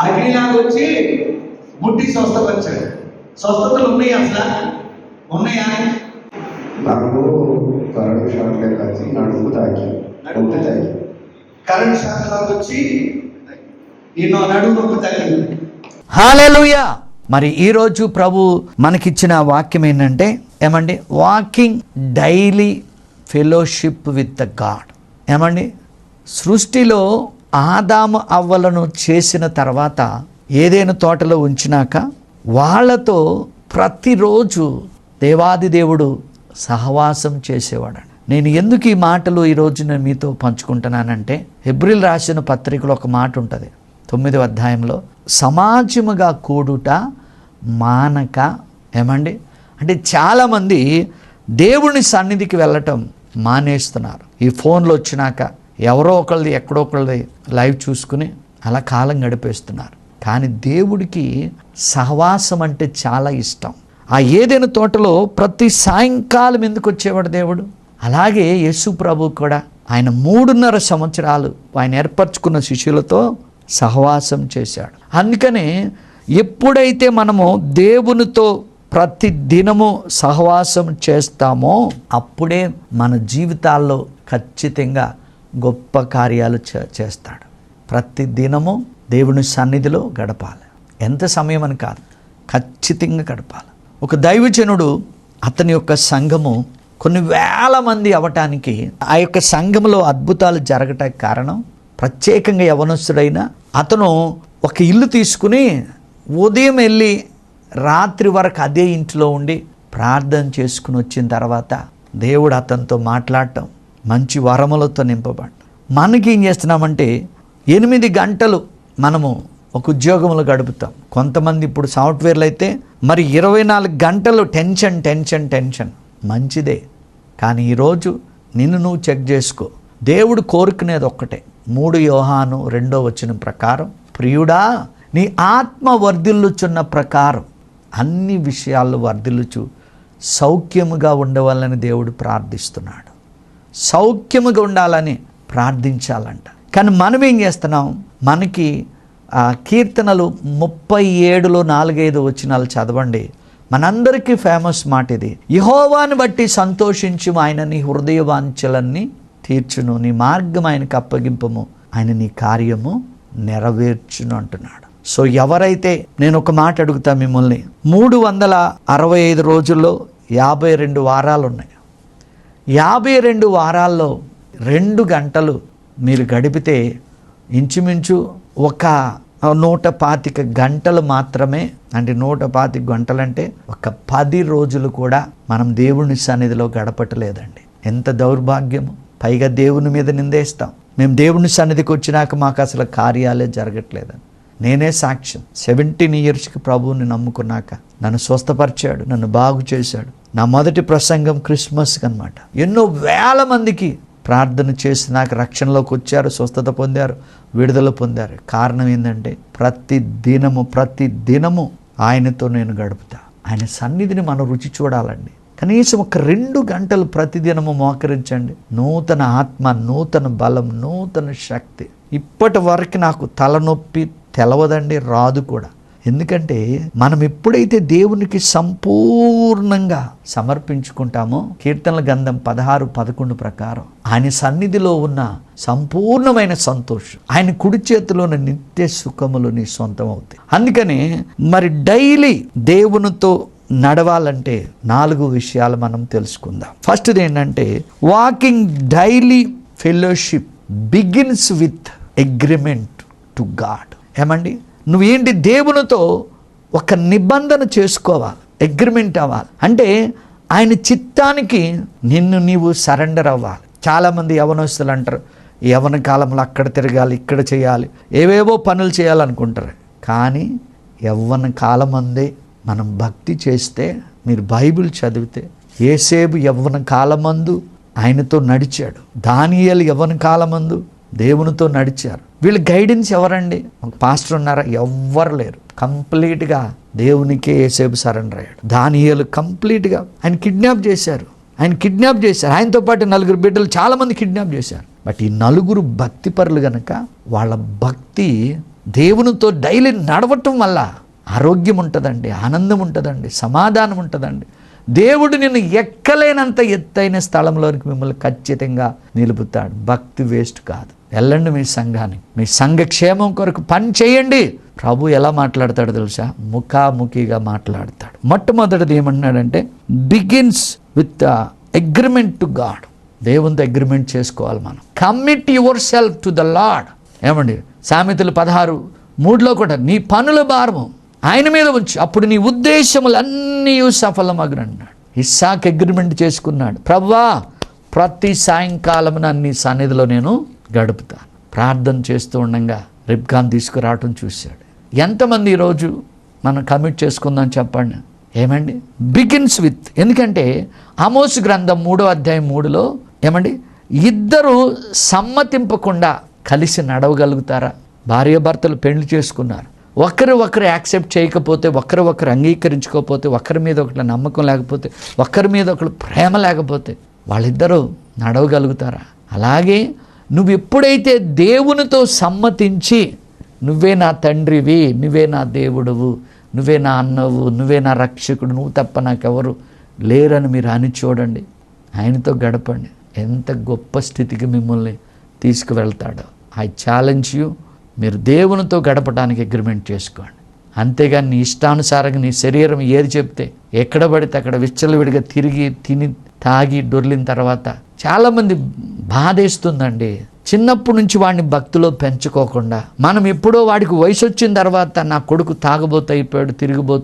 అగ్నిలాగా వచ్చి ముట్టి స్వస్థపరిచాడు. స్వస్థతలు ఉన్నాయి అసలు? ఉన్నాయా? నాకు కరెంట్ షాక్ వచ్చి నడుము తాకి నొప్పి తాకి. కరెంట్ శాఖలోకి వచ్చి నిన్ను నడుము నొప్పి హాలేలుయా! మరి ఈరోజు ప్రభు మనకిచ్చిన వాక్యం ఏంటంటే ఏమండి? Walking daily fellowship with the God ఏమండి? సృష్టిలో ఆదాము అవ్వలను చేసిన తర్వాత ఏదైనా తోటలో ఉంచినాక వాళ్ళతో ప్రతిరోజు దేవాది దేవుడు సహవాసం చేసేవాడు నేను ఎందుకు ఈ మాటలు ఈరోజు నేను మీతో పంచుకుంటున్నానంటే హెబ్రిల్ రాసిన పత్రికలో ఒక మాట ఉంటుంది. తొమ్మిదో అధ్యాయంలో సమాజముగా కూడుట మానక ఏమండి? అంటే చాలామంది దేవుని సన్నిధికి వెళ్ళటం మానేస్తున్నారు. ఈ ఫోన్లు వచ్చినాక ఎవరో ఒకళ్ళది ఎక్కడో ఒకళ్ళది లైవ్ చూసుకుని అలా కాలం గడిపేస్తున్నారు. కానీ దేవుడికి సహవాసం అంటే చాలా ఇష్టం. ఆ ఏదైనా తోటలో ప్రతి సాయంకాలం ఎందుకు వచ్చేవాడు దేవుడు? అలాగే యేసు ప్రభు కూడా ఆయన మూడున్నర సంవత్సరాలు ఆయన ఏర్పరచుకున్న శిష్యులతో సహవాసం చేశాడు. అందుకనే ఎప్పుడైతే మనము దేవునితో ప్రతి దినము సహవాసం చేస్తామో అప్పుడే మన జీవితాల్లో ఖచ్చితంగా గొప్ప కార్యాలు చే- చేస్తాడు. ప్రతి దినము దేవుని సన్నిధిలో గడపాలి. ఎంత సమయం అని కాదు ఖచ్చితంగా గడపాలి. ఒక దైవజనుడు అతని యొక్క సంఘము కొన్ని వేల మంది అవటానికి ఆ యొక్క సంఘములో అద్భుతాలు జరగటానికి కారణం ప్రత్యేకంగా యవనస్తుడైన అతను ఒక ఇల్లు తీసుకుని ఉదయం వెళ్ళి రాత్రి వరకు అదే ఇంట్లో ఉండి ప్రార్థన చేసుకుని వచ్చిన తర్వాత దేవుడు అతనితో మాట్లాడటం మంచి వరములతో నింపబడ్డ మనకి ఏం చేస్తున్నామంటే ఎనిమిది గంటలు మనము ఒక ఉద్యోగంలో గడుపుతాం. కొంతమంది ఇప్పుడు సాఫ్ట్వేర్లు అయితే మరి ఇరవై నాలుగు గంటలు టెన్షన్ టెన్షన్ టెన్షన్. మంచిదే. కానీ ఈరోజు నిన్ను నువ్వు చెక్ చేసుకో. దేవుడు కోరుకునేది ఒక్కటే. మూడు యోహాను రెండో వచ్చిన ప్రకారం ప్రియుడా నీ ఆత్మ వర్ధిల్లుచున్న ప్రకారం అన్ని విషయాల్లో వర్ధిల్లుచు సౌఖ్యముగా ఉండవాలని దేవుడు ప్రార్థిస్తున్నాడు. సౌఖ్యముగా ఉండాలని ప్రార్థించాలంట. కానీ మనం ఏం చేస్తున్నాం? మనకి ఆ కీర్తనలు ముప్పై ఏడులో నాలుగైదు వచ్చినాలు చదవండి. మనందరికీ ఫేమస్ మాట ఇది. యహోవాని బట్టి సంతోషించు ఆయన నీ హృదయ వాంఛలన్నీ తీర్చును నీ మార్గం ఆయనకు అప్పగింపము ఆయన నీ కార్యము నెరవేర్చును అంటున్నాడు. సో ఎవరైతే నేను ఒక మాట అడుగుతా మిమ్మల్ని. మూడు వందల అరవై ఐదు రోజుల్లో యాభై రెండు వారాలు ఉన్నాయి యాభై రెండు వారాల్లో రెండు గంటలు మీరు గడిపితే ఇంచుమించు ఒక నూట పాతిక గంటలు మాత్రమే అంటే నూట పాతిక గంటలంటే ఒక పది రోజులు కూడా మనం దేవుని సన్నిధిలో గడపటలేదండి. ఎంత దౌర్భాగ్యము! పైగా దేవుని మీద నిందేస్తాం. మేము దేవుని సన్నిధికి వచ్చినాక మాకు అసలు కార్యాలే జరగట్లేదని నేనే సాక్ష్యం. సెవెంటీన్ ఇయర్స్కి ప్రభువుని నమ్ముకున్నాక నన్ను స్వస్థపరిచాడు నన్ను బాగు చేశాడు. నా మొదటి ప్రసంగం క్రిస్మస్కి అనమాట ఎన్నో వేల మందికి ప్రార్థన చేసి నాకు రక్షణలోకి వచ్చారు స్వస్థత పొందారు విడుదల పొందారు. కారణం ఏంటంటే ప్రతి దినము ప్రతి దినము ఆయనతో నేను గడుపుతా. ఆయన సన్నిధిని మనం రుచి చూడాలండి. కనీసం ఒక రెండు గంటలు ప్రతిదినము మోకరించండి. నూతన ఆత్మ నూతన బలం నూతన శక్తి. ఇప్పటి వరకు నాకు తలనొప్పి తెలవదండి రాదు కూడా. ఎందుకంటే మనం ఎప్పుడైతే దేవునికి సంపూర్ణంగా సమర్పించుకుంటామో కీర్తనల గంధం పదహారు పదకొండు ప్రకారం ఆయన సన్నిధిలో ఉన్న సంపూర్ణమైన సంతోషం ఆయన కుడి చేతిలోని నిత్య సుఖములు నీ సొంతం అవుతాయి అందుకని మరి డైలీ దేవునితో నడవాలంటే నాలుగు విషయాలు మనం తెలుసుకుందాం. ఫస్ట్ది ఏంటంటే walking daily fellowship begins with agreement to God. ఏమండి? నువ్వేంటి దేవునితో ఒక నిబంధన చేసుకోవాలి అగ్రిమెంట్ అవ్వాలి అంటే ఆయన చిత్తానికి నిన్ను నీవు సరెండర్ అవ్వాలి. చాలామంది యవనస్తులు అంటారు యవన కాలంలో అక్కడ తిరగాలి ఇక్కడ చేయాలి ఏవేవో పనులు చేయాలనుకుంటారు. కానీ యవ్వన కాలం అందే మనం భక్తి చేస్తే మీరు బైబిల్ చదివితే ఏసేబు యవ్వన కాలమందు ఆయనతో నడిచాడు. దానియలు యవ్వన కాలమందు దేవునితో నడిచారు. వీళ్ళు గైడెన్స్ ఎవరండి? ఒక పాస్టర్ ఉన్నారా? ఎవ్వరు లేరు. కంప్లీట్గా దేవునికే ఏసేపు సరెండర్ అయ్యాడు. దానియలు కంప్లీట్గా ఆయన కిడ్నాప్ చేశారు. ఆయన కిడ్నాప్ చేశారు. ఆయనతో పాటు నలుగురు బిడ్డలు చాలామంది కిడ్నాప్ చేశారు. బట్ ఈ నలుగురు భక్తిపరులు గనక వాళ్ళ భక్తి దేవునితో డైలీ నడవటం వల్ల ఆరోగ్యం ఉంటుందండి ఆనందం ఉంటుందండి సమాధానం ఉంటుందండి. దేవుడు నిన్ను ఎక్కలేనంత ఎత్తైన స్థలంలోనికి మిమ్మల్ని ఖచ్చితంగా నిలుపుతాడు. భక్తి వేస్ట్ కాదు. వెళ్ళండి మీ సంఘాన్ని. మీ సంఘ క్షేమం కొరకు పని చేయండి. ప్రభు ఎలా మాట్లాడతాడు తెలుసా? ముఖాముఖిగా మాట్లాడతాడు. మొట్టమొదటిది ఏమన్నాడంటే begins with agreement to God. దేవునితో అగ్రిమెంట్ చేసుకోవాలి మనం. Commit yourself to the Lord ఏమండి? సామెతలు పదహారు మూడులో కూడా నీ పనుల భారము ఆయన మీద ఉంచు. అప్పుడు నీ ఉద్దేశములన్నీ సఫలమగునన్నాడు. ఇస్సాక్ అగ్రిమెంట్ చేసుకున్నాడు. ప్రవ్వా ప్రతి సాయంకాలం నీ సన్నిధిలో నేను గడుపుతాను ప్రార్థన చేస్తూ ఉండగా రిబ్కాన్ తీసుకురావటం చూశాడు. ఎంతమంది ఈరోజు మనం కమిట్ చేసుకుందాం చెప్పండి? ఏమండి? Begins with. ఎందుకంటే అమోస్ గ్రంథం మూడో అధ్యాయం మూడులో ఏమండి? ఇద్దరు సమ్మతింపకుండా కలిసి నడవగలుగుతారా? భార్యాభర్తలు పెళ్ళి చేసుకున్నారు. ఒకరు ఒకరు యాక్సెప్ట్ చేయకపోతే ఒకరు ఒకరు అంగీకరించుకోకపోతే ఒకరి మీద ఒకటి నమ్మకం లేకపోతే ఒకరి మీద ఒకరు ప్రేమ లేకపోతే వాళ్ళిద్దరూ నడవగలుగుతారా? అలాగే నువ్వు ఎప్పుడైతే దేవునితో సమ్మతించి నువ్వే నా తండ్రివి నువ్వే నా దేవుడువు నువ్వే నా అన్నవు నువ్వే నా రక్షకుడు నువ్వు తప్ప నాకెవరు లేరని మీరు అని చూడండి. ఆయనతో గడపండి. ఎంత గొప్ప స్థితికి మిమ్మల్ని తీసుకువెళ్తాడో. ఐ ఛాలెంజ్ యూ మీరు దేవునితో గడపడానికి అగ్రిమెంట్ చేసుకోండి. అంతేగాని నీ ఇష్టానుసారంగా నీ శరీరం ఏది చెప్తే ఎక్కడ పడితే అక్కడ విచ్చలవిడిగా తిరిగి తిని తాగి డొర్లిన తర్వాత చాలామంది బాధేస్తుందండి. చిన్నప్పటి నుంచి వాడిని భక్తిలో పెంచుకోకుండా మనం ఎప్పుడో వాడికి వయసు వచ్చిన తర్వాత నా కొడుకు తాగబోతు అయిపోయాడు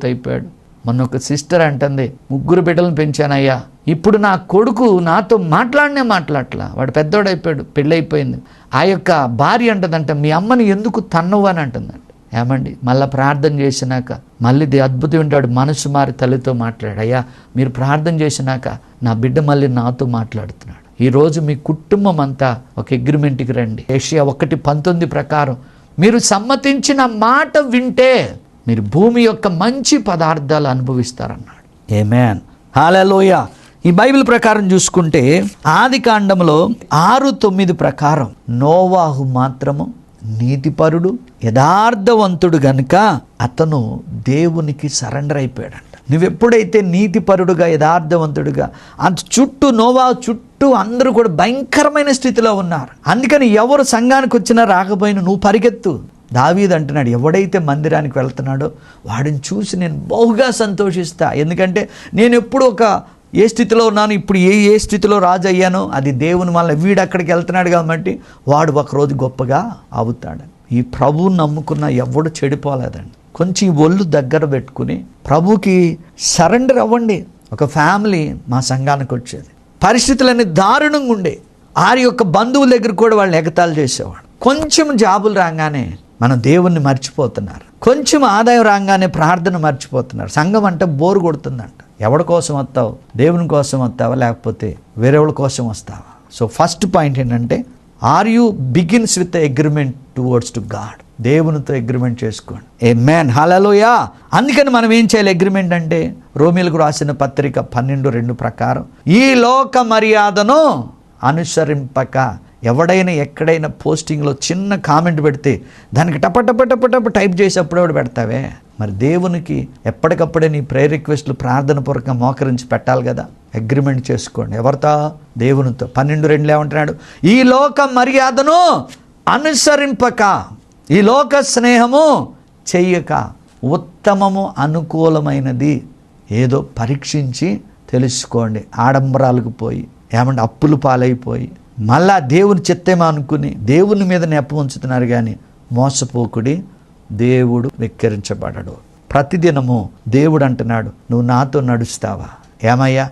అయిపోయాడు. మొన్న ఒక సిస్టర్ అంటుంది ముగ్గురు బిడ్డలను పెంచానయ్యా ఇప్పుడు నా కొడుకు నాతో మాట్లాడనే మాట్లాడలా వాడు పెద్దోడైపోయాడు పెళ్ళైపోయింది. ఆ యొక్క భార్య అంటదంట మీ అమ్మని ఎందుకు తన్నవు అని అంటుందంట. ఏమండి? మళ్ళీ ప్రార్థన చేసినాక మళ్ళీ దే అద్భుతం ఉంటాడు మనసు మారి తల్లితో మాట్లాడు. అయ్యా మీరు ప్రార్థన చేసినాక నా బిడ్డ మళ్ళీ నాతో మాట్లాడుతున్నాడు. ఈరోజు మీ కుటుంబం అంతా ఒక అగ్రిమెంట్కి రండి. ఏషియా ఒకటి పంతొమ్మిది ప్రకారం మీరు సమ్మతించిన మాట వింటే మీరు భూమి యొక్క మంచి పదార్థాలు అనుభవిస్తారన్నాడు. ఏమేన్ హాలలోయ ఈ బైబిల్ ప్రకారం చూసుకుంటే ఆది కాండంలో ఆరు తొమ్మిది ప్రకారం నోవాహు మాత్రము నీతిపరుడు యథార్థవంతుడు గనుక అతను దేవునికి సరెండర్ అయిపోయాడంట. నువ్వెప్పుడైతే నీతిపరుడుగా యథార్థవంతుడుగా అంత చుట్టూ నోవా చుట్టూ అందరూ కూడా భయంకరమైన స్థితిలో ఉన్నారు. అందుకని ఎవరు సంఘానికి వచ్చినా రాకపోయినా నువ్వు పరిగెత్తు. దావీద్ అంటున్నాడు ఎవడైతే మందిరానికి వెళ్తున్నాడో వాడిని చూసి నేను బహుగా సంతోషిస్తా. ఎందుకంటే నేను ఎప్పుడు ఒక ఏ స్థితిలో ఉన్నాను? ఇప్పుడు ఏ ఏ స్థితిలో రాజు అయ్యానో అది దేవుని వల్ల వీడు అక్కడికి వెళ్తున్నాడు కాబట్టి వాడు ఒకరోజు గొప్పగా అవుతాడు. ఈ ప్రభువు నమ్ముకున్న ఎవడు చెడిపోలేదండి. కొంచెం ఈ ఒళ్ళు దగ్గర పెట్టుకుని ప్రభుకి సరెండర్ అవ్వండి. ఒక ఫ్యామిలీ మా సంఘానికి వచ్చేది. పరిస్థితులన్నీ దారుణంగా ఉండే. ఆరి యొక్క బంధువుల దగ్గర కూడా వాళ్ళు ఎగతాళి చేసేవాడు కొంచెం జాబులు రాగానే మన దేవుణ్ణి మర్చిపోతున్నారు. కొంచెం ఆదాయం రాగానే ప్రార్థన మర్చిపోతున్నారు. సంఘం అంటే బోరు కొడుతుందంట. ఎవడి కోసం వస్తావు? దేవుని కోసం వస్తావా? లేకపోతే వేరేవాళ్ళ కోసం వస్తావా? సో ఫస్ట్ పాయింట్ ఏంటంటే are you begins with agreement towards to God దేవునితో అగ్రిమెంట్ చేసుకోండి. ఏ మ్యాన్ హలలోయా అందుకని మనం ఏం చేయాలి? అగ్రిమెంట్ అంటే రోమిలకు రాసిన పత్రిక పన్నెండు రెండు ప్రకారం ఈ లోక మర్యాదను అనుసరింపక ఎవడైనా ఎక్కడైనా పోస్టింగ్లో చిన్న కామెంట్ పెడితే దానికి టప టప టైప్ చేసి అప్పుడప్పుడు పెడతావే. మరి దేవునికి ఎప్పటికప్పుడే నీ ప్రేయర్ రిక్వెస్ట్లు ప్రార్థన పూర్వకంగా మోకరించి పెట్టాలి కదా. అగ్రిమెంట్ చేసుకోండి. ఎవరితో? దేవునితో. పన్నెండు రెండు ఏమంటున్నాడు? ఈ లోక మర్యాదను అనుసరింపక ఈ లోక స్నేహము చెయ్యక ఉత్తమము అనుకూలమైనది ఏదో పరీక్షించి తెలుసుకోండి. ఆడంబరాలకు పోయి ఏమంటే అప్పులు పాలైపోయి మళ్ళా దేవుని చిత్తేమో అనుకుని దేవుని మీద నెప్ప ఉంచుతున్నారు కానీ మోసపోకుడి దేవుడు వెక్కిరించబడడు. ప్రతిదినము దేవుడు అంటున్నాడు నువ్వు నాతో నడుస్తావా? ఏమయ్యా?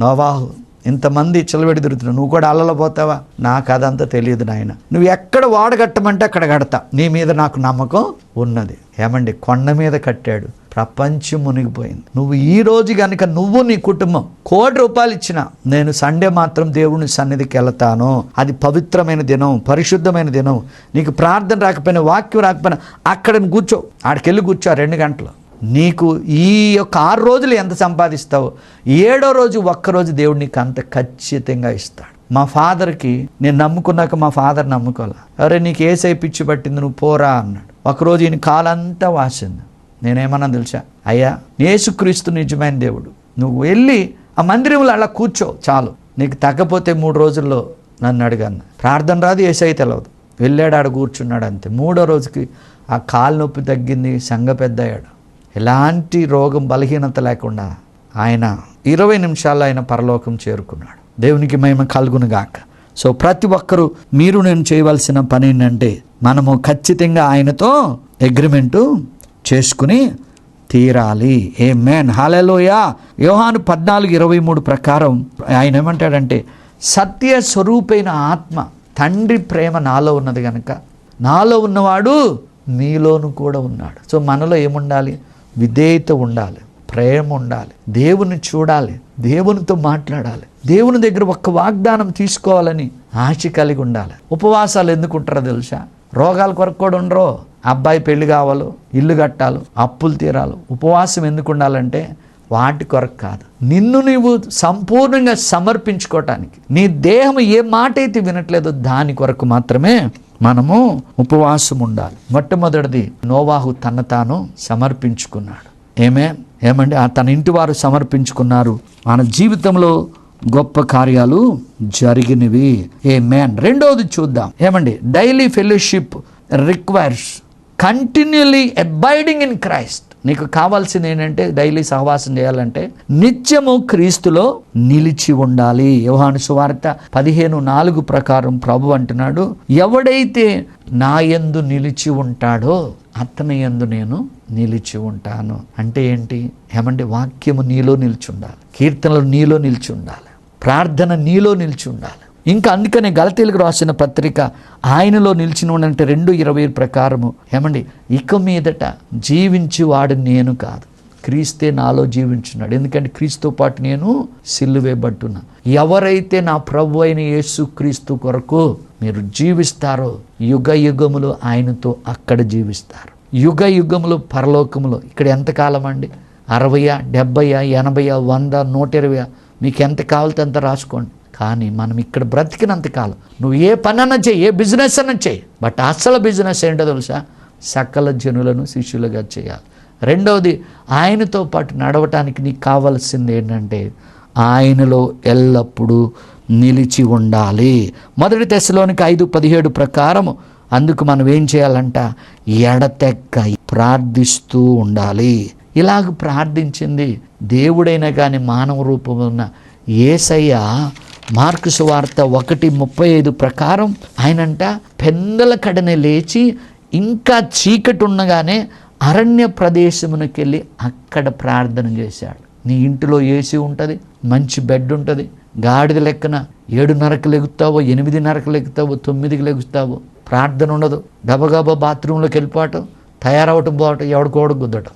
నోవాహు ఇంతమంది చిలబెడి తిరుగుతున్నావు నువ్వు కూడా అల్లలో పోతావా? నాకు అదంతా తెలియదు నాయన. నువ్వు ఎక్కడ వాడగట్టమంటే అక్కడ కడతా. నీ మీద నాకు నమ్మకం ఉన్నది. ఏమండి? కొండ మీద కట్టాడు. ప్రపంచం మునిగిపోయింది నువ్వు ఈ రోజు కనుక నువ్వు నీ కుటుంబం కోటి రూపాయలు ఇచ్చిన నేను సండే మాత్రం దేవుని సన్నిధికి వెళతాను. అది పవిత్రమైన దినం పరిశుద్ధమైన దినం. నీకు ప్రార్థన రాకపోయినా వాక్యం రాకపోయినా అక్కడ కూర్చో ఆడికెళ్ళి కూర్చో రెండు గంటలు. నీకు ఈ యొక్క ఆరు రోజులు ఎంత సంపాదిస్తావో ఏడో రోజు ఒక్కరోజు దేవుడు నీకు అంత ఖచ్చితంగా ఇస్తాడు. మా ఫాదర్కి నేను నమ్ముకున్నాక మా ఫాదర్ నమ్ముకోలే. అరే నీకు ఏసై పిచ్చి పట్టింది నువ్వు పోరా అన్నాడు. ఒకరోజు ఈయన కాలంతా వాసింది. నేనేమన్నా తెలుసా? అయ్యా యేసుక్రీస్తు నిజమైన దేవుడు. నువ్వు వెళ్ళి ఆ మందిరంలో అలా కూర్చో చాలు. నీకు తగ్గపోతే మూడు రోజుల్లో నన్ను అడిగాను ప్రార్థన రాదు ఏసై తెలవదు. వెళ్ళాడు ఆడ కూర్చున్నాడు అంతే. మూడో రోజుకి ఆ కాలు నొప్పి తగ్గింది సంగ పెద్ద అయ్యాడు. ఎలాంటి రోగం బలహీనత లేకుండా ఆయన ఇరవై నిమిషాల్లో ఆయన పరలోకం చేరుకున్నాడు. దేవునికి మేము కలుగును గాక సో ప్రతి ఒక్కరూ మీరు నేను చేయవలసిన పని ఏంటంటే మనము ఖచ్చితంగా ఆయనతో అగ్రిమెంటు చేసుకుని తీరాలి. ఏ మేన్ హాలలోయా యోహాను పద్నాలుగు ఇరవై మూడు ప్రకారం ఆయన ఏమంటాడంటే సత్య స్వరూపైన ఆత్మ తండ్రి ప్రేమ నాలో ఉన్నది కనుక నాలో ఉన్నవాడు నీలోను కూడా ఉన్నాడు. సో మనలో ఏముండాలి? విధేయత ఉండాలి ప్రేమ ఉండాలి దేవుని చూడాలి దేవునితో మాట్లాడాలి దేవుని దగ్గర ఒక్క వాగ్దానం తీసుకోవాలని ఆశ కలిగి ఉండాలి. ఉపవాసాలు ఎందుకు ఉంటారో తెలుసా? రోగాల కొరకు కూడా ఉండరో. అబ్బాయి పెళ్ళి కావాలో ఇల్లు కట్టాలి అప్పులు తీరాలి ఉపవాసం ఎందుకు ఉండాలంటే వాటి కొరకు కాదు. నిన్ను నీవు సంపూర్ణంగా సమర్పించుకోవటానికి నీ దేహం ఏ మాట అయితే వినట్లేదో దాని కొరకు మాత్రమే మనము ఉపవాసం ఉండాలి. మొట్టమొదటిది నోవాహు తన తాను సమర్పించుకున్నాడు. ఏమే ఏమండి? ఆ తన ఇంటి వారు సమర్పించుకున్నారు. మన జీవితంలో గొప్ప కార్యాలు జరిగినవి. ఏ మ్యాన్ రెండవది చూద్దాం. ఏమండి? Daily fellowship requires continuously abiding in Christ నీకు కావాల్సింది ఏంటంటే డైలీ సహవాసం చేయాలంటే నిత్యము క్రీస్తులో నిలిచి ఉండాలి. యోహాను సువార్త పదిహేను నాలుగు ప్రకారం ప్రభు అంటున్నాడు ఎవడైతే నా యందు నిలిచి ఉంటాడో అతని యందు నేను నిలిచి ఉంటాను. అంటే ఏంటి? ఏమంటే వాక్యము నీలో నిలిచి ఉండాలి. కీర్తనలు నీలో నిలిచి ఉండాలి. ప్రార్థన నీలో నిలిచి ఉండాలి. ఇంకా అందుకనే గలతీలకు రాసిన పత్రిక ఆయనలో నిలిచిన అంటే రెండు ఇరవై ప్రకారము. ఏమండి? ఇక మీదట జీవించేవాడు నేను కాదు. క్రీస్తే నాలో జీవించున్నాడు. ఎందుకంటే క్రీస్తుతో పాటు నేను సిల్లువేయబట్టున్నా ఎవరైతే నా ప్రభు అయిన యేసు క్రీస్తు కొరకు మీరు జీవిస్తారో యుగ యుగములు ఆయనతో అక్కడ జీవిస్తారు. యుగ యుగములు పరలోకములు. ఇక్కడ ఎంతకాలం అండి? అరవయా డెబ్బయా ఎనభయా వంద నూట ఇరవై మీకు ఎంత కావాలితే అంత రాసుకోండి. కానీ మనం ఇక్కడ బ్రతికినంత కాలం. నువ్వు ఏ పనైనా చేయి ఏ బిజినెస్ అన్నా చేయి. బట్ అసలు బిజినెస్ ఏంటో తెలుసా? సకల జనులను శిష్యులుగా చేయాలి. రెండవది ఆయనతో పాటు నడవటానికి నీకు కావాల్సింది ఏంటంటే ఆయనలో ఎల్లప్పుడూ నిలిచి ఉండాలి. మొదటి దశలోనికి ఐదు పదిహేడు ప్రకారము అందుకు మనం ఏం చేయాలంట? ఎడతెక్క ప్రార్థిస్తూ ఉండాలి. ఇలాగ ప్రార్థించింది దేవుడైనా కానీ మానవ రూపం ఉన్న ఏసయ్య మార్కు సువార్త ఒకటి ముప్పై ఐదు ప్రకారం ఆయనంట పెందల కడనే లేచి ఇంకా చీకటి ఉండగానే అరణ్య ప్రదేశమునకి వెళ్ళి అక్కడ ప్రార్థన చేశాడు. నీ ఇంటిలో ఏసీ ఉంటుంది మంచి బెడ్ ఉంటుంది గాడిద లెక్కన ఏడున్నరకు లెగుతావో ఎనిమిదిన్నరకు లెగుతావో తొమ్మిదికి లెగుస్తావో ప్రార్థన ఉండదు. గబగబా బాత్రూంలోకి వెళ్ళిపోవటం తయారవటం పోవటం ఎవడికోడు గుద్దటం.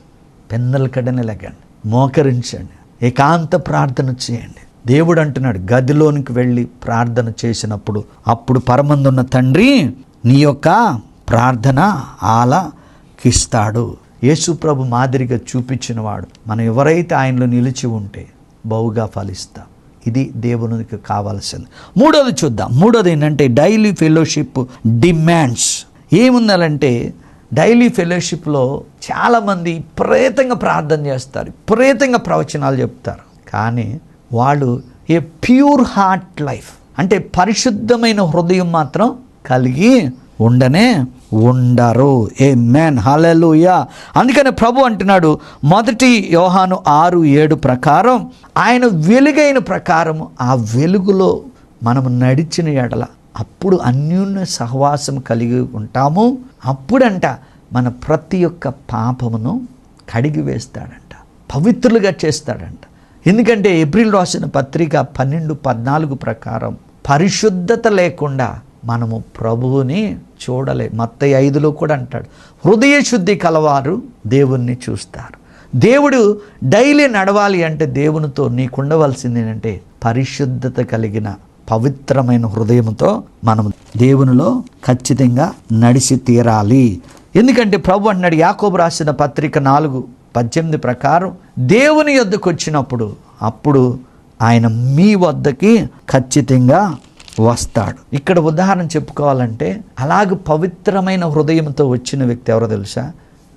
పెందల కడనే లెక్కండి మోకరించండి ఏకాంత ప్రార్థన చేయండి. దేవుడు అంటున్నాడు గదిలోనికి వెళ్ళి ప్రార్థన చేసినప్పుడు అప్పుడు పరమందున్న తండ్రి నీ యొక్క ప్రార్థన ఆలకిస్తాడు. యేసుప్రభు మాదిరిగా చూపించినవాడు మనం ఎవరైతే ఆయనలో నిలిచి ఉంటే బహుగా ఫలిస్తాం. ఇది దేవునికి కావాల్సింది. మూడోది చూద్దాం. మూడోది ఏంటంటే డైలీ ఫెలోషిప్ డిమాండ్స్. ఏముందాలంటే డైలీ ఫెలోషిప్లో చాలామంది విపరీతంగా ప్రార్థన చేస్తారు విపరీతంగా ప్రవచనాలు చెప్తారు. కానీ వాళ్ళు ఏ ప్యూర్ హార్ట్ లైఫ్ అంటే పరిశుద్ధమైన హృదయం మాత్రం కలిగి ఉండనే ఉండరు. ఏ మ్యాన్ హలలుయా అందుకని ప్రభు అంటున్నాడు మొదటి యోహాను ఆరు ఏడు ప్రకారం ఆయన వెలుగైన ప్రకారం ఆ వెలుగులో మనము నడిచిన ఎడల అప్పుడు అన్యోన్య సహవాసం కలిగి ఉంటాము. అప్పుడంట మన ప్రతి ఒక్క పాపమును కడిగి వేస్తాడంట పవిత్రులుగా చేస్తాడంట. ఎందుకంటే ఏప్రిల్ రాసిన పత్రిక పన్నెండు పద్నాలుగు ప్రకారం పరిశుద్ధత లేకుండా మనము ప్రభువుని చూడలే. మత్త ఐదులో కూడా అంటాడు హృదయ శుద్ధి కలవారు దేవుణ్ణి చూస్తారు. దేవుడు డైలీ నడవాలి అంటే దేవునితో నీకుండవలసింది ఏంటంటే పరిశుద్ధత కలిగిన పవిత్రమైన హృదయంతో మనం దేవునిలో ఖచ్చితంగా నడిచి తీరాలి. ఎందుకంటే ప్రభు అన్నాడు యాకోబు రాసిన పత్రిక నాలుగు పద్దెనిమిది ప్రకారం దేవుని యొద్దకు వచ్చినప్పుడు అప్పుడు ఆయన మీ వద్దకి ఖచ్చితంగా వస్తాడు. ఇక్కడ ఉదాహరణ చెప్పుకోవాలంటే అలాగ పవిత్రమైన హృదయంతో వచ్చిన వ్యక్తి ఎవరో తెలుసా?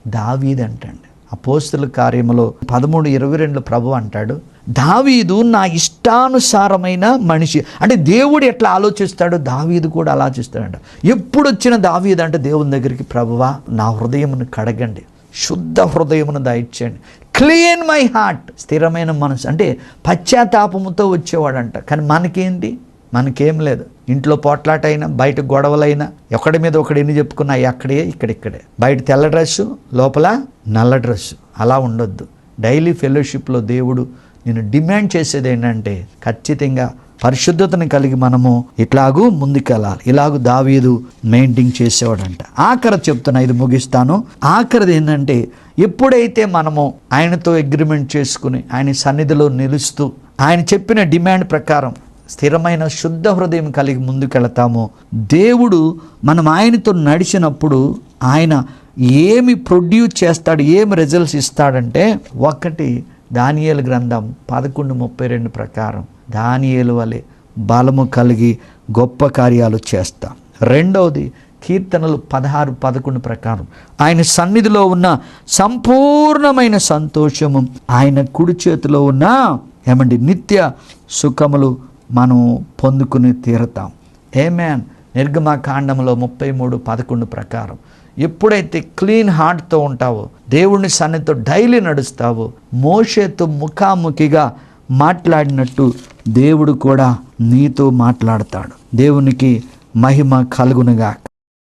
దావీద్ అంటండి. అపోస్తుల కార్యములో పదమూడు ఇరవై రెండు ప్రభు అంటాడు దావీదు నా ఇష్టానుసారమైన మనిషి. అంటే దేవుడు ఎట్లా ఆలోచిస్తాడో దావీదు కూడా ఆలోచిస్తాడంట ఎప్పుడు వచ్చిన దావీదు అంటే దేవుని దగ్గరికి ప్రభువా నా హృదయంను కడగండి. శుద్ధ హృదయమును దయచేయండి క్లీన్ మై హార్ట్ స్థిరమైన మనసు. అంటే పశ్చాత్తాపముతో వచ్చేవాడంట. కానీ మనకేంటి మనకేం లేదు. ఇంట్లో పోట్లాటైనా బయట గొడవలైనా ఒకడి మీద ఒకటి ఎన్ని చెప్పుకున్నా అక్కడే ఇక్కడిక్కడే. బయట తెల్ల డ్రెస్సు లోపల నల్ల డ్రెస్సు. అలా ఉండొద్దు. డైలీ ఫెలోషిప్లో దేవుడు నేను డిమాండ్ చేసేది ఏంటంటే ఖచ్చితంగా పరిశుద్ధతను కలిగి మనము ఇట్లాగూ ముందుకెళ్ళాలి. ఇలాగూ దావీదు మెయింటైన్ చేసేవాడంట. ఆఖరి చెప్తున్నా ఇది ముగిస్తాను. ఆఖరిది ఏంటంటే ఎప్పుడైతే మనము ఆయనతో అగ్రిమెంట్ చేసుకుని ఆయన సన్నిధిలో నిలుస్తూ ఆయన చెప్పిన డిమాండ్ ప్రకారం స్థిరమైన శుద్ధ హృదయం కలిగి ముందుకెళతామో దేవుడు మనం ఆయనతో నడిచినప్పుడు ఆయన ఏమి ప్రొడ్యూస్ చేస్తాడు ఏమి రిజల్ట్స్ ఇస్తాడంటే ఒకటి దానియల్ గ్రంథం పదకొండు ముప్పై రెండు ప్రకారం. దానియేలు వలె బలము కలిగి గొప్ప కార్యాలు చేస్తాం. రెండవది కీర్తనలు పదహారు పదకొండు ప్రకారం. ఆయన సన్నిధిలో ఉన్న సంపూర్ణమైన సంతోషము ఆయన కుడి చేతిలో ఉన్న ఏమండి? నిత్య సుఖములు మనం పొందుకుని తీరతాం. ఏమేన్ నిర్గమాకాండంలో ముప్పై మూడు పదకొండు ప్రకారం. ఎప్పుడైతే క్లీన్ హార్ట్తో ఉంటావో దేవుని సన్నిధితో డైలీ నడుస్తావో మోషేతో ముఖాముఖిగా మాట్లాడినట్టు దేవుడు కూడా నీతో మాట్లాడతాడు. దేవునికి మహిమ కలుగునుగా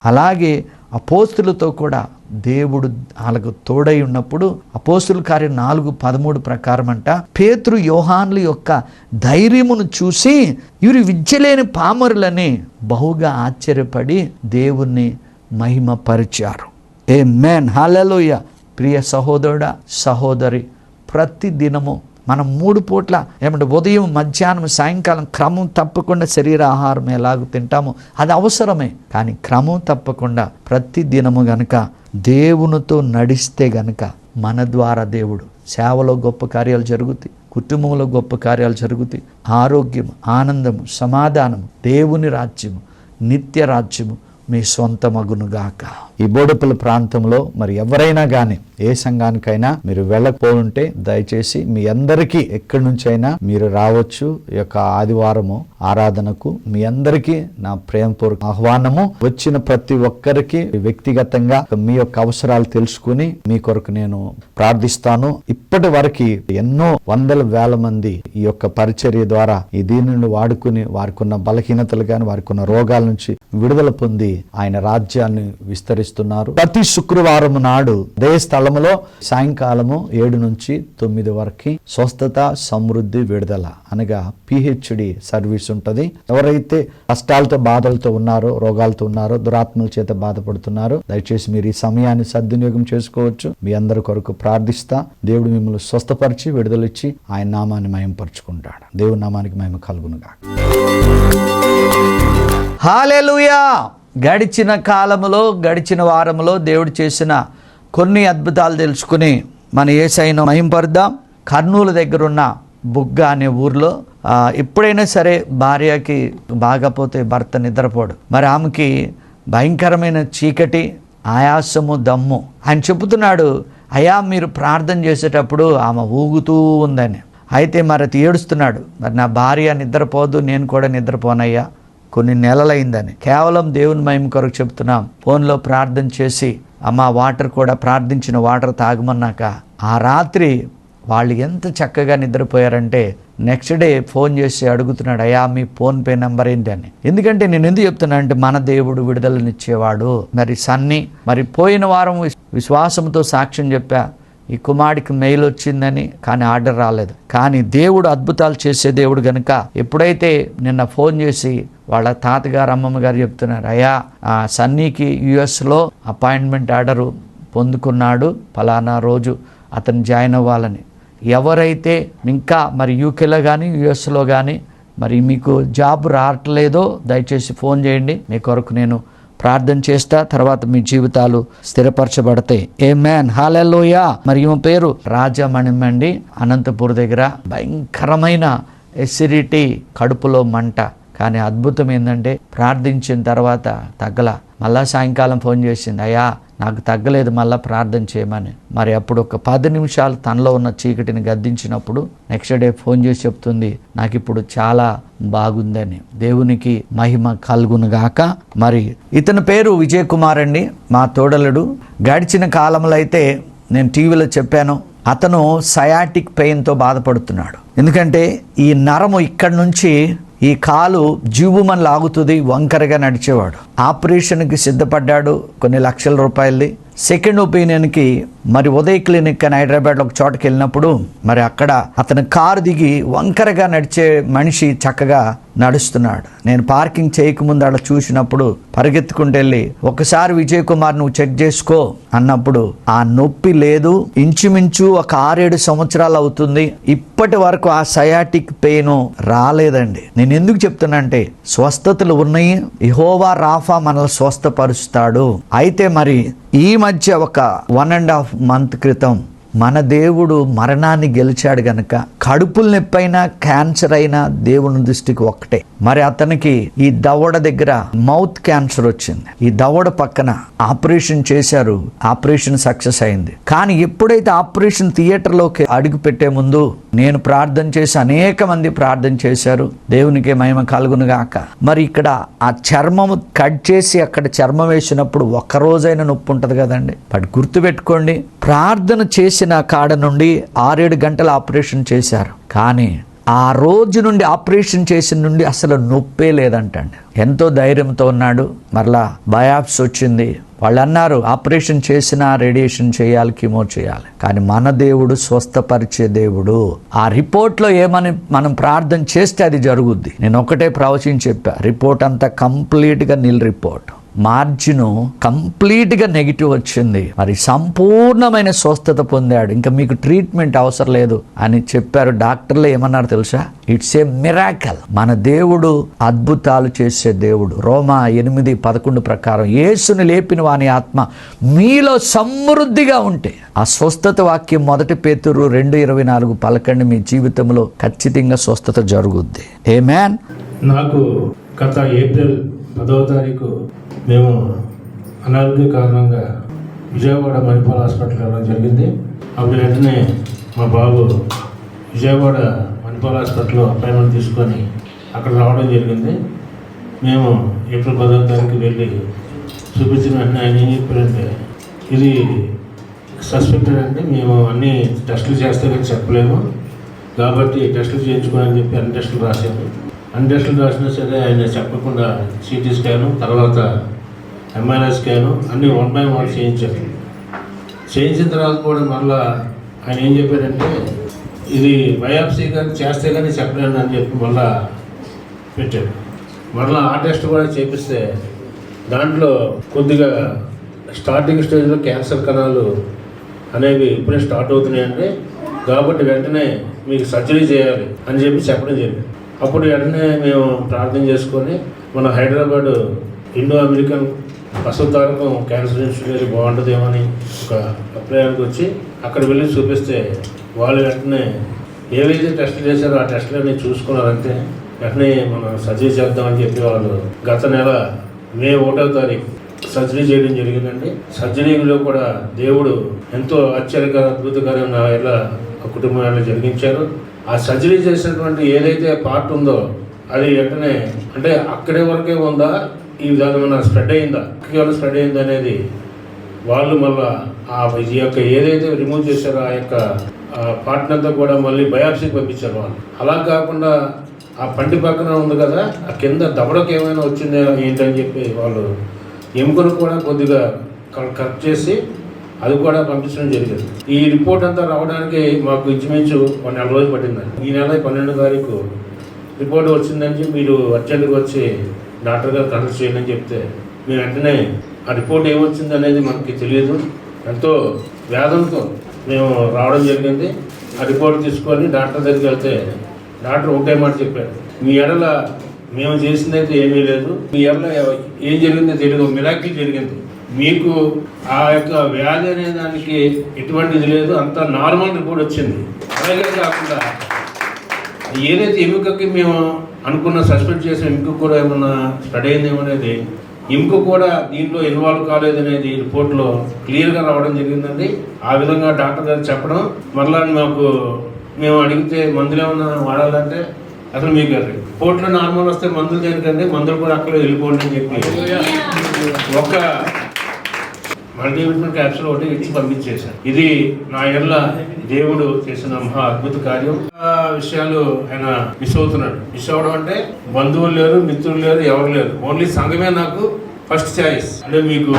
అలాగే అపోస్తులతో కూడా దేవుడు వాళ్ళకు తోడై ఉన్నప్పుడు అపోస్తుల కార్యం నాలుగు పదమూడు ప్రకారం అంట పేతురు యోహాన్ల యొక్క ధైర్యమును చూసి వీరు విద్యలేని పామరులని బహుగా ఆశ్చర్యపడి దేవుణ్ణి మహిమపరిచారు. ఏ మేన్ హాలలోయ ప్రియ సహోదరుడా సహోదరి ప్రతి దినము మనం మూడు పూట్ల ఏమంటే ఉదయం మధ్యాహ్నం సాయంకాలం క్రమం తప్పకుండా శరీర ఆహారం ఎలాగో తింటామో అది అవసరమే. కానీ క్రమం తప్పకుండా ప్రతి దినము గనక దేవునితో నడిస్తే గనక మన ద్వారా దేవుడు సేవలో గొప్ప కార్యాలు జరుగుతాయి కుటుంబంలో గొప్ప కార్యాలు జరుగుతాయి. ఆరోగ్యం ఆనందము సమాధానము దేవుని రాజ్యము నిత్య రాజ్యము మీ సొంత మగునుగాక ఈ బోడుపల ప్రాంతంలో మరి ఎవరైనా కానీ ఏ సంఘానికైనా మీరు వెళ్ళకపోతుంటే దయచేసి మీ అందరికీ ఎక్కడి నుంచైనా మీరు రావచ్చు. ఈ యొక్క ఆదివారము ఆరాధనకు మీ అందరికీ నా ప్రేమపూర్వక ఆహ్వానము. వచ్చిన ప్రతి ఒక్కరికి వ్యక్తిగతంగా మీ యొక్క అవసరాలు తెలుసుకుని మీ కొరకు నేను ప్రార్థిస్తాను. ఇప్పటి వరకు ఎన్నో వందల వేల మంది ఈ యొక్క పరిచర్య ద్వారా ఈ దీనిని వాడుకుని వారికి ఉన్న బలహీనతలు కానీ వారికి ఉన్న రోగాల నుంచి విడుదల పొంది ఆయన రాజ్యాన్ని విస్తరి ప్రోత్సహిస్తున్నారు ప్రతి శుక్రవారం నాడు అదే స్థలములో సాయంకాలము ఏడు నుంచి తొమ్మిది వరకు స్వస్థత సమృద్ధి విడుదల అనగా పిహెచ్డి సర్వీస్ ఉంటుంది. ఎవరైతే కష్టాలతో బాధలతో ఉన్నారో రోగాలతో ఉన్నారో దురాత్మల చేత బాధపడుతున్నారో దయచేసి మీరు ఈ సమయాన్ని సద్వినియోగం చేసుకోవచ్చు. మీ అందరి కొరకు ప్రార్థిస్తా. దేవుడు మిమ్మల్ని స్వస్థపరిచి విడుదలిచ్చి ఆయన నామాన్ని మయంపరుచుకుంటాడు. దేవుని నామానికి మహిమ కలుగునుగా హాలెలుయా! గడిచిన కాలములో గడిచిన వారములో దేవుడు చేసిన కొన్ని అద్భుతాలు తెలుసుకుని మన ఏసైను మహింపరుద్దాం. కర్నూలు దగ్గర ఉన్న బుగ్గ అనే ఊర్లో ఎప్పుడైనా సరే భార్యకి బాగపోతే భర్త నిద్రపోడు. మరి ఆమెకి భయంకరమైన చీకటి ఆయాసము దమ్ము ఆయన చెబుతున్నాడు. అయ్యా మీరు ప్రార్థన చేసేటప్పుడు ఆమె ఊగుతూ ఉందని. అయితే మరి ఏడుస్తున్నాడు. మరి నా భార్య నిద్రపోదు నేను కూడా నిద్రపోనయ్యా. కొన్ని నెలలైందని. కేవలం దేవుని మహిమ కొరకు చెప్తున్నాం. ఫోన్లో ప్రార్థన చేసి అమ్మ వాటర్ కూడా ప్రార్థించిన వాటర్ తాగమన్నాక ఆ రాత్రి వాళ్ళు ఎంత చక్కగా నిద్రపోయారంటే నెక్స్ట్ డే ఫోన్ చేసి అడుగుతున్నాడు అయ్యా మీ ఫోన్ పే నెంబర్ ఏంటి? అని. ఎందుకంటే నేను ఎందుకు చెప్తున్నా అంటే మన దేవుడు విడుదలనిచ్చేవాడు. మరి సన్ని మరి పోయిన వారం విశ్వాసంతో సాక్ష్యం చెప్పా. ఈ కుమారుడికి మెయిల్ వచ్చిందని కానీ ఆర్డర్ రాలేదు. కానీ దేవుడు అద్భుతాలు చేసే దేవుడు గనుక ఎప్పుడైతే నిన్న ఫోన్ చేసి వాళ్ళ తాతగారు అమ్మమ్మ గారు చెప్తున్నారు అయ్యా ఆ సన్నీకి యుఎస్లో అపాయింట్మెంట్ ఆర్డరు పొందుకున్నాడు ఫలానా రోజు అతను జాయిన్ అవ్వాలని. ఎవరైతే ఇంకా మరి యూకేలో కానీ యుఎస్లో కానీ మరి మీకు జాబ్ రావట్లేదో దయచేసి ఫోన్ చేయండి. మీ కొరకు నేను ప్రార్థన చేస్తా తర్వాత మీ జీవితాలు స్థిరపరచబడతాయి. ఏ మ్యాన్ హాలెల్లోయా మరి ఈమె పేరు రాజమణిమండి అనంతపూర్ దగ్గర భయంకరమైన ఎసిడిటీ కడుపులో మంట. కానీ అద్భుతం ఏంటంటే ప్రార్థించిన తర్వాత తగ్గల మళ్ళా సాయంకాలం ఫోన్ చేసింది అయ్యా నాకు తగ్గలేదు మళ్ళీ ప్రార్థన చేయమని. మరి అప్పుడు ఒక పది నిమిషాలు తనలో ఉన్న చీకటిని గద్దించినప్పుడు నెక్స్ట్ డే ఫోన్ చేసి చెప్తుంది నాకు ఇప్పుడు చాలా బాగుందని. దేవునికి మహిమ కలుగునుగాక మరి ఇతని పేరు విజయ్ కుమార్ అండి మా తోడలుడు. గడిచిన కాలంలో అయితే నేను టీవీలో చెప్పాను అతను సయాటిక్ పెయిన్తో బాధపడుతున్నాడు. ఎందుకంటే ఈ నరము ఇక్కడి నుంచి ఈ కాలు జీవుమని లాగుతుంది వంకరగా నడిచేవాడు. ఆపరేషన్కి సిద్ధపడ్డాడు కొన్ని లక్షల రూపాయలది సెకండ్ ఒపీనియన్కి మరి ఉదయ్ క్లినిక్ అని హైదరాబాద్లో ఒక చోటకి వెళ్ళినప్పుడు మరి అక్కడ అతను కారు దిగి వంకరగా నడిచే మనిషి చక్కగా నడుస్తున్నాడు. నేను పార్కింగ్ చేయకముందు అలా చూసినప్పుడు పరిగెత్తుకుంటూ వెళ్ళి ఒకసారి విజయ్ కుమార్ నువ్వు చెక్ చేసుకో అన్నప్పుడు ఆ నొప్పి లేదు ఇంచుమించు ఒక ఆరేడు సంవత్సరాలు అవుతుంది ఇప్పటి వరకు ఆ సయాటిక్ పెయిన్ రాలేదండి. నేను ఎందుకు చెప్తున్నానంటే స్వస్థతలు ఉన్నాయి ఇహోవా రాఫా మనల్ని స్వస్థపరుస్తాడు. అయితే మరి ఈ మధ్య ఒక వన్ అండ్ హాఫ్ మంత్ క్రితం మన దేవుడు మరణాన్ని గెలిచాడు గనక కడుపుల నొప్పైనా క్యాన్సర్ అయినా దేవుని దృష్టికి ఒక్కటే. మరి అతనికి ఈ దవడ దగ్గర మౌత్ క్యాన్సర్ వచ్చింది. ఈ దవడ పక్కన ఆపరేషన్ చేశారు. ఆపరేషన్ సక్సెస్ అయింది. కానీ ఎప్పుడైతే ఆపరేషన్ థియేటర్లోకి అడుగు పెట్టే ముందు నేను ప్రార్థన చేసి అనేక మంది ప్రార్థన చేశారు. దేవునికి మహిమ కలుగునుగాక మరి ఇక్కడ ఆ చర్మము కట్ చేసి అక్కడ చర్మం వేసినప్పుడు ఒక్కరోజైనా నొప్పి ఉంటుంది కదండి. బట్ గుర్తుపెట్టుకోండి ప్రార్థన చేసిన కాడ నుండి ఆరేడు గంటల ఆపరేషన్ చేశారు. కానీ ఆ రోజు నుండి ఆపరేషన్ చేసిన నుండి అసలు నొప్పే లేదంటండి. ఎంతో ధైర్యంతో ఉన్నాడు. మరలా బయాప్స్ వచ్చింది. వాళ్ళు అన్నారు ఆపరేషన్ చేసినా రేడియేషన్ చేయాలి కీమో చేయాలి. కానీ మన దేవుడు స్వస్థపరిచే దేవుడు ఆ రిపోర్ట్లో ఏమని మనం ప్రార్థన చేస్తే అది జరుగుద్ది. నేను ఒకటే ప్రవచించి చెప్పా రిపోర్ట్ అంతా కంప్లీట్గా నిల్ రిపోర్ట్. మార్జిన్ కంప్లీట్గా నెగిటివ్ వచ్చింది. మరి సంపూర్ణమైన స్వస్థత పొందాడు. ఇంకా మీకు ట్రీట్మెంట్ అవసరం లేదు అని చెప్పారు డాక్టర్లు. ఏమన్నారు తెలుసా? It's a miracle. మన దేవుడు అద్భుతాలు చేసే దేవుడు. రోమా ఎనిమిది పదకొండు ప్రకారం యేసుని లేపిన వాని ఆత్మ మీలో సమృద్ధిగా ఉంటే. ఆ స్వస్థత వాక్యం మొదటి పేతురు రెండు ఇరవై నాలుగు పలకండి. మీ జీవితంలో ఖచ్చితంగా స్వస్థత జరుగుద్ది. ఏ మ్యాన్ నాకు గత ఏప్రిల్ పదవ తారీఖు మేము అనారోగ్య కారణంగా విజయవాడ మణిపాల్ హాస్పిటల్ వెళ్ళడం జరిగింది. అప్పుడు వెంటనే మా బాబు విజయవాడ మణిపాల్ హాస్పిటల్లో అపాయింట్మెంట్ తీసుకొని అక్కడ రావడం జరిగింది. మేము ఏప్రిల్ పదవ తారీఖు వెళ్ళి చూపించిన వెంటనే ఆయన ఏం చెప్పారంటే ఇది సస్పెక్టెడ్ అంటే మేము అన్ని టెస్టులు చేస్తే కానీ చెప్పలేము. కాబట్టి టెస్టులు చేయించుకోవాలని చెప్పి అన్ని టెస్టులు రాసాము అన్ని టెస్టులు రాసినా సరే ఆయన చెప్పకుండా సిటీ స్కాను తర్వాత ఎంఆర్ఐ స్కాను అన్నీ వన్ బై వన్ చేయించారు. చేయించిన తర్వాత కూడా మళ్ళా ఆయన ఏం చెప్పారంటే ఇది బయాప్సీ కానీ చేస్తే కానీ చెప్పలేను అని చెప్పి మళ్ళా పెట్టాడు మళ్ళీ ఆ టెస్ట్ కూడా చేపిస్తే దాంట్లో కొద్దిగా స్టార్టింగ్ స్టేజ్లో క్యాన్సర్ కణాలు అనేవి ఇప్పుడే స్టార్ట్ అవుతున్నాయండి. కాబట్టి వెంటనే మీకు సర్జరీ చేయాలి అని చెప్పి చెప్పడం జరిగింది. అప్పుడు వెంటనే మేము ప్రార్థన చేసుకొని మన Hyderabad Indo American Basavatarakam cancer institute బాగుంటుందేమో అని ఒక అభిప్రాయానికి వచ్చి అక్కడ వెళ్ళి చూపిస్తే వాళ్ళు వెంటనే ఏవైతే టెస్ట్ చేశారో ఆ టెస్ట్లన్నీ చూసుకున్నారంటే వెంటనే మనం సర్జరీ చేద్దామని చెప్పి వాళ్ళు గత నెల మే ఒకటో తారీఖు సర్జరీ చేయడం జరిగిందండి. సర్జరీలో కూడా దేవుడు ఎంతో ఆశ్చర్యకర అద్భుతకరమైన ఎలా ఆ కుటుంబాన్ని జరిగించారు. ఆ సర్జరీ చేసినటువంటి ఏదైతే పార్ట్ ఉందో అది వెంటనే అంటే అక్కడే వరకే ఉందా? ఈ విధంగా స్ప్రెడ్ అయిందా? కేవలం స్ప్రెడ్ అయింది అనేది వాళ్ళు మళ్ళా ఆ ఈ యొక్క ఏదైతే రిమూవ్ చేశారో ఆ యొక్క పార్ట్ అంతా కూడా మళ్ళీ బయాప్సీకి పంపించారు వాళ్ళు. అలా కాకుండా ఆ పంటి పక్కన ఉంది కదా ఆ కింద దవడకు ఏమైనా వచ్చిందా ఏంటని చెప్పి వాళ్ళు ఎముకను కూడా కొద్దిగా కరెక్ట్ కట్ చేసి అది కూడా పంపించడం జరిగింది. ఈ రిపోర్ట్ అంతా రావడానికి మాకు ఇంచుమించు ఒక నెల రోజులు పట్టిందండి. ఈ నెల పన్నెండో తారీఖు రిపోర్ట్ వచ్చిందని మీరు అర్జెంట్గా వచ్చి డాక్టర్ గారు కన్సల్ట్ చేయండి అని చెప్తే మేము వెంటనే ఆ రిపోర్ట్ ఏమొచ్చింది అనేది మనకి తెలియదు. ఎంతో వేదంతో మేము రావడం జరిగింది. ఆ రిపోర్ట్ తీసుకొని డాక్టర్ దగ్గరికి వెళ్తే డాక్టర్ ఒకటే మాట చెప్పాడు మీ ఎడల మేము చేసిందైతే ఏమీ లేదు. మీ ఎడల ఏం జరిగిందో తెలియదు. మిరాకిల్ జరిగింది. మీకు ఆ యొక్క వ్యాధి అనే దానికి ఎటువంటిది లేదు అంత నార్మల్ రిపోర్ట్ వచ్చింది. అలాగే కాకుండా ఏదైతే ఎముకకి మేము అనుకున్న సస్పెక్ట్ చేసిన ఎముక కూడా ఏమన్నా స్ప్రెడ్ అయిందేమో అనేది ఎముక కూడా దీంట్లో ఇన్వాల్వ్ కాలేదనేది రిపోర్ట్లో క్లియర్గా రావడం జరిగిందండి. ఆ విధంగా డాక్టర్ గారు చెప్పడం మరలా మాకు మేము అడిగితే మందులు ఏమన్నా వాడాలంటే అసలు మీకు రిపోర్ట్లో నార్మల్ వస్తే మందులు దేనికంటే మందులు కూడా అక్కడ వెళ్ళిపోండి అని చెప్పి. ఒక మల్టీవిటమిన్ క్యాప్సూల్ ఒకటి ఇచ్చి పంపించేశాను ఇది నా ఎల్ల దేవుడు చేసిన మహా అద్భుత కార్యం. విషయాలు ఆయన మిస్ అవుతున్నాడు. మిస్ అవడం అంటే బంధువులు లేరు మిత్రులు లేరు ఎవరు లేరు. ఓన్లీ సంఘమే నాకు ఫస్ట్ చాయిస్. అంటే మీకు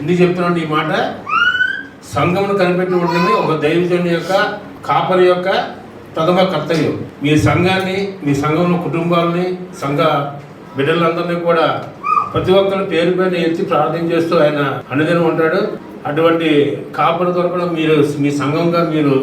ఎందుకు చెప్తున్నాను ఈ మాట? సంఘమును కనిపెట్టి ఉంటుంది ఒక దైవజనుని యొక్క కాపరి యొక్క ప్రథమ కర్తవ్యం. మీ సంఘాన్ని మీ సంఘంలో కుటుంబాలని సంఘ బిడ్డలందరినీ కూడా ప్రతి ఒక్కరి పేరు పైన ఎత్తి ప్రార్థన చేస్తూ ఆయన అన్నదిన ఉంటాడు. అటువంటి కాపరి దొరకడం మీరు మీ సంఘంగా మీరు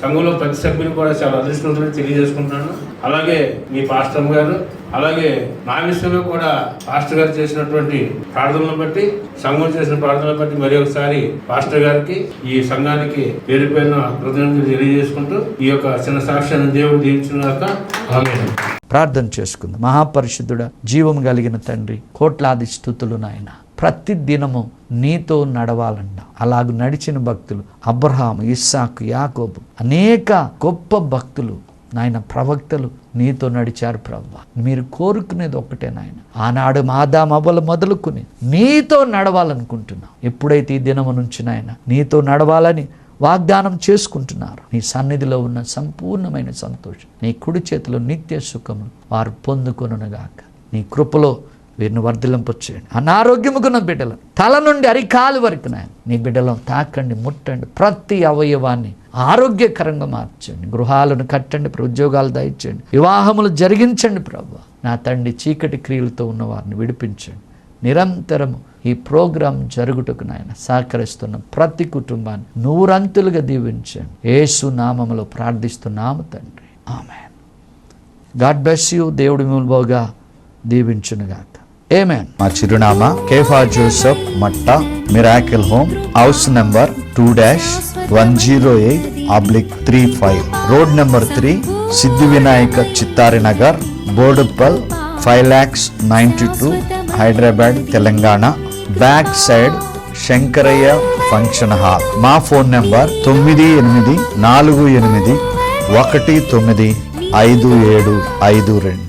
సంఘంలో ప్రతి సభ్యుని కూడా చాలా అదృష్టవంతులు తెలియజేసుకుంటున్నాను. అలాగే మీ పాస్టర్ గారు అలాగే నా విషయంలో కూడా పాస్టర్ గారు చేసినటువంటి ప్రార్థనలు బట్టి సంఘం చేసిన ప్రార్థనలు బట్టి మరి ఒకసారి పాస్టర్ గారికి ఈ సంఘానికి పేరు పైన కృతజ్ఞతలు తెలియజేసుకుంటూ ఈ యొక్క చిన్న సాక్ష్యాన్ని దేవుడు దీవించుగాక ఆమేన్. ప్రార్థన చేసుకుందాం. మహాపరిశుద్ధుడ జీవం కలిగిన తండ్రి కోట్లాది స్థుతులు నాయన. ప్రతి దినము నీతో నడవాలంట అలాగ నడిచిన భక్తులు అబ్రహాం ఇస్సాకు యాకోబు అనేక గొప్ప భక్తులు నాయన ప్రవక్తలు నీతో నడిచారు ప్రవ్వ. మీరు కోరుకునేది ఒక్కటే నాయన. ఆనాడు మాదా మబలు మొదలుకుని నీతో నడవాలనుకుంటున్నాం. ఎప్పుడైతే ఈ దినము నుంచి నాయన నీతో నడవాలని వాగ్దానం చేసుకుంటున్నారు. నీ సన్నిధిలో ఉన్న సంపూర్ణమైన సంతోషం నీ కుడి చేతిలో నిత్య సుఖము వారు పొందుకొనుగాక నీ కృపలో వీరిని వర్ధిలింపచేయండి అనారోగ్యముకున్న బిడ్డలు తల నుండి అరికాలు వరకు నాయన నీ బిడ్డలను తాకండి ముట్టండి ప్రతి అవయవాన్ని ఆరోగ్యకరంగా మార్చండి. గృహాలను కట్టండి ఉద్యోగాలు దయచేయండి వివాహములు జరిగించండి ప్రభు. నా తండ్రి చీకటి క్రియలతో ఉన్న వారిని విడిపించండి. నిరంతరము ఈ ప్రోగ్రాం జరుగుటకు నాయన సహకరిస్తున్న ప్రతి కుటుంబాన్ని నూరంతులుగా దీవించండి. యేసు నామములో ప్రార్థిస్తున్నాము తండ్రి. ఆమె గాడ్ బ్లెస్ యూ. దేవుడి మూలబోగా దీవించునుగాక. ఏమేన్ మా చిరునామా Kepha Joseph Matta miracle home house number two dash one zero eight oblique three five. Road number three Siddhi Vinayaka Chittari Nagar Boduppal five lakhs ninety two Hyderabad Telangana. Back side Shankaraiah function hall. మా phone number తొమ్మిది ఎనిమిది నాలుగు ఎనిమిది ఒకటి తొమ్మిది ఐదు ఏడు ఐదు రెండు.